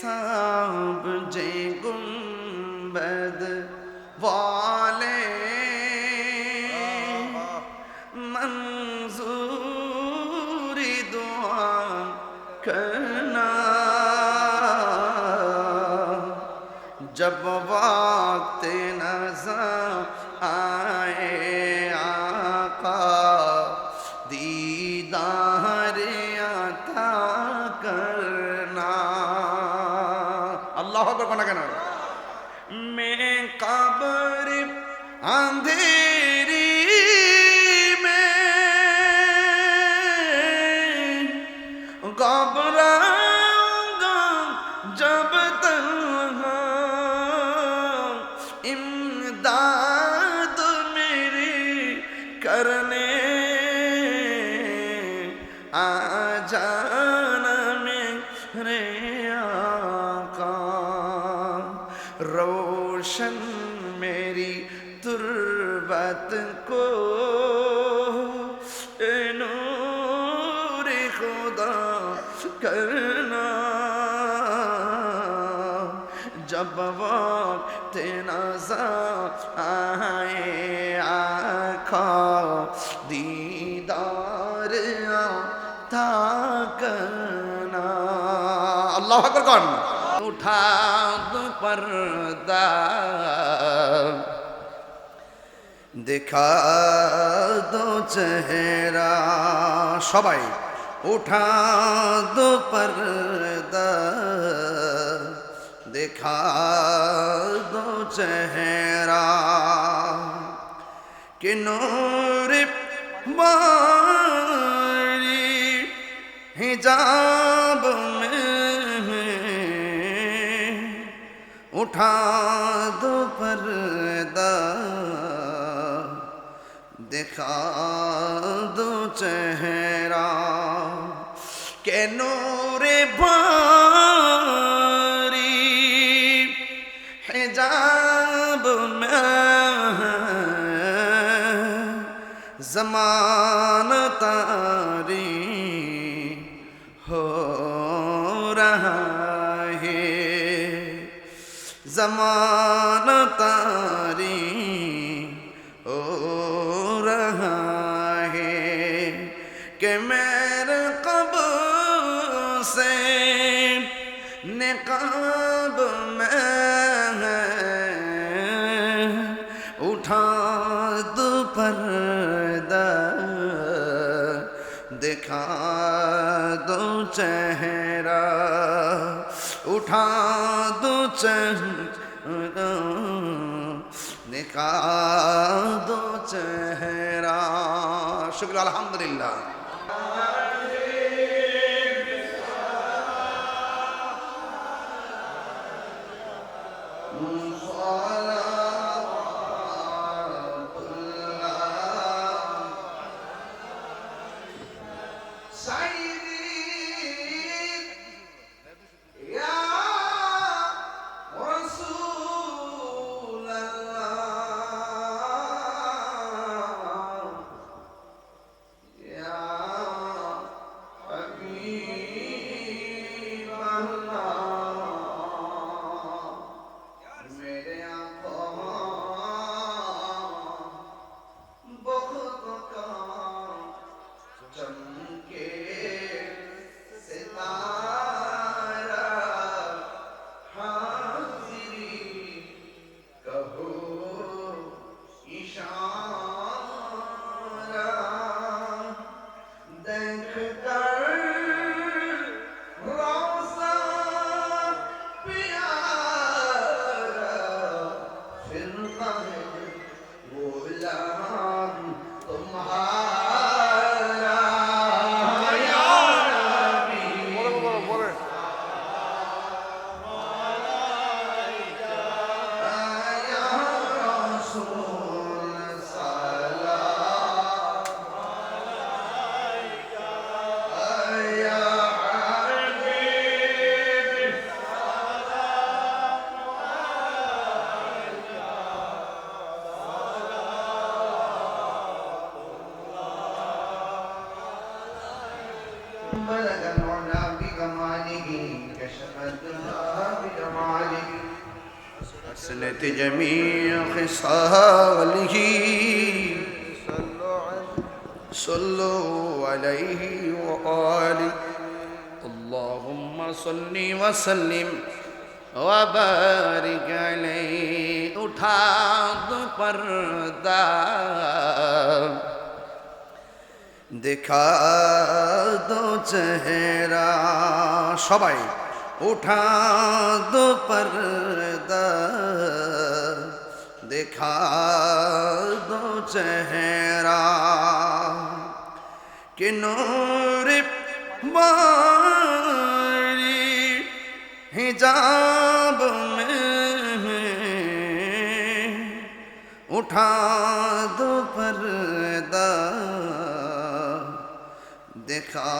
সব যে গুণ رے آقا، روشن میری تربت کو نور خدا کرنا۔ جب وقت نظر آئے آخا دیدار تھا کر আল্লাহ আকবর কন। উঠা পর্দা, দেখা দো চেহারা। সবাই, উঠা দো পর্দা, দেখা দো চেহারা। কিনোর বারি হিজাব اٹھا دو پردہ دکھا دو چہرہ کہ نور باری حجاب میں زمان تاری زمان تاری ہو رہا ہے کہ میرے قبر سے نقاب میں ہے، اٹھا دوپہر دکھا دو چہرہ، اٹھا دو چہرہ۔ নিকা নিকাদো চেহারা। শুক্র আলহামদুলিল্লাহ। بلغ العلا بكماله كشف الدنا بجماله حسنت جميع خصاله. صلوا عليه وآله. اللهم صل وسلم وبارك عليه. اٹھا پردہ. दिखा दो चेहरा সবাই उठा दो पर्दा दिखा दो चेहरा कि नूर बारी हिजाब में उठा दो पर्दा دکھا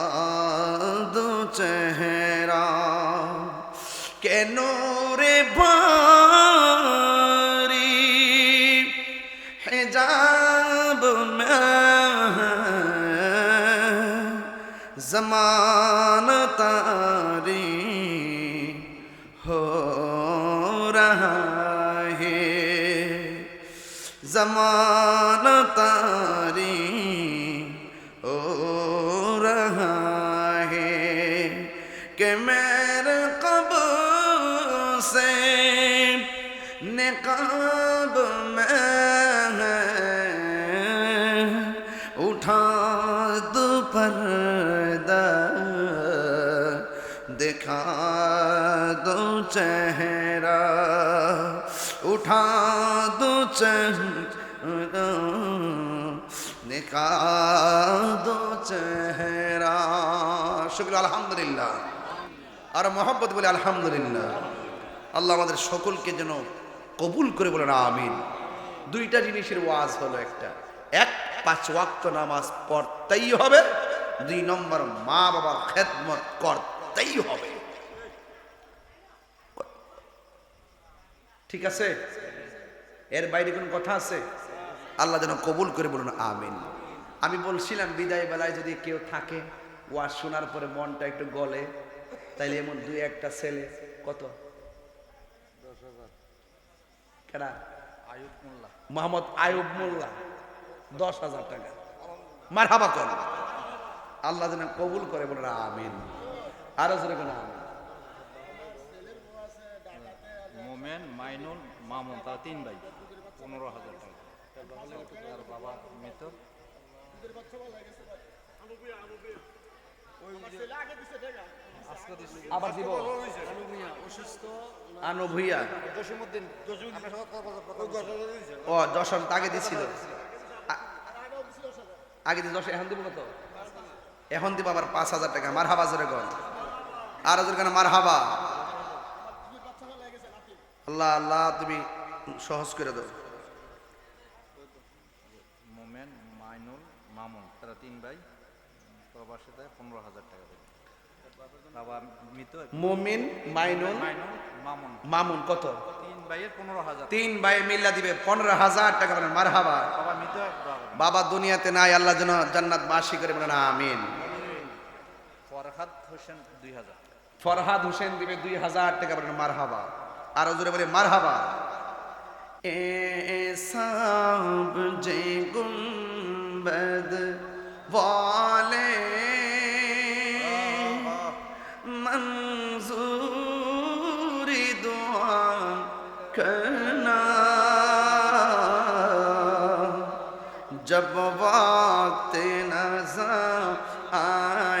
دو چہرہ کہ نور باری حجاب میں زمان تاری ہو رہا ہے زمان کہ میرے قبر سے نقاب میں اٹھا دو پردہ دکھا دو چہرہ، اٹھا دو چہرہ نکا دو چہرہ، شکر الحمدللہ۔ আর মোহাম্মত বলে আলহামদুলিল্লাহ। আল্লাহ আমাদের সকলকে যেন কবুল করে বলেন, আমিন। দুইটা জিনিসের ওয়াজ হলো একটা। এক, পাঁচ ওয়াক্ত নামাজ পড়তেই হবে। দুই নম্বর মা বাবার খেদমত করতেই হবে। ঠিক আছে? এর বাইরে কোনো কথা আছে? আল্লাহ যেন কবুল করে বলুন, আমিন। আমি বলছিলাম, বিদায় বেলায় যদি কেউ থাকে, ওয়াজ শোনার পরে মনটা একটু গলে। তাইলে এমন দুই একটা ছেলে কত? কেডা? আয়ুব মোল্লা। মোহাম্মদ আয়ুব মোল্লা। দশ হাজার টাকা। মার হাবা কর। আল্লাহ যেন কবুল করে বলে আমিন। আরও জোরে কোনো আমিন। মোমেন মাইনুল মামুন তার তিন ভাই। পনেরো হাজার টাকা। বাবা মৃত। আবার দিব। আনো ভুইয়া ও তাকে দিছিল। আগে দিয়ে দশ এখন দিব কত? এখন দিব আবার পাঁচ হাজার টাকা। মার হাবা জোরে কর আর জোরে কেন মার হাবা আল্লাহ আল্লাহ তুমি সহজ করে দাও। মোমেন মাইনুল মামুন। তারা তিন ভাই। পনেরো হাজার টাকা বাবা মৃত মুমিন কত? তিন ভাইয়ের পনেরো হাজার। তিন ভাই মিল্লা দিবে পনেরো হাজার টাকা বলেন মার হাবা বাবা মৃত বাবা। বাবা দুনিয়াতে নাই আল্লাহ যেন জান্নাত বাসি করে বলেন আমিন। ফরহাদ হোসেন দুই হাজার। ফরহাদ হোসেন দিবে দুই হাজার টাকা বলেন মার হাবা আরও জোরে বলে মার হাবা এ সাব যে গুম্বদ والے منظوری دعا کرنا۔ جب وقت نظر آئے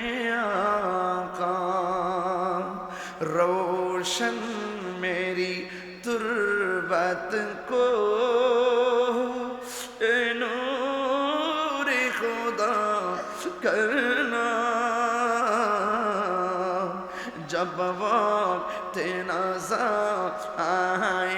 کرنا جب وہ تین آئے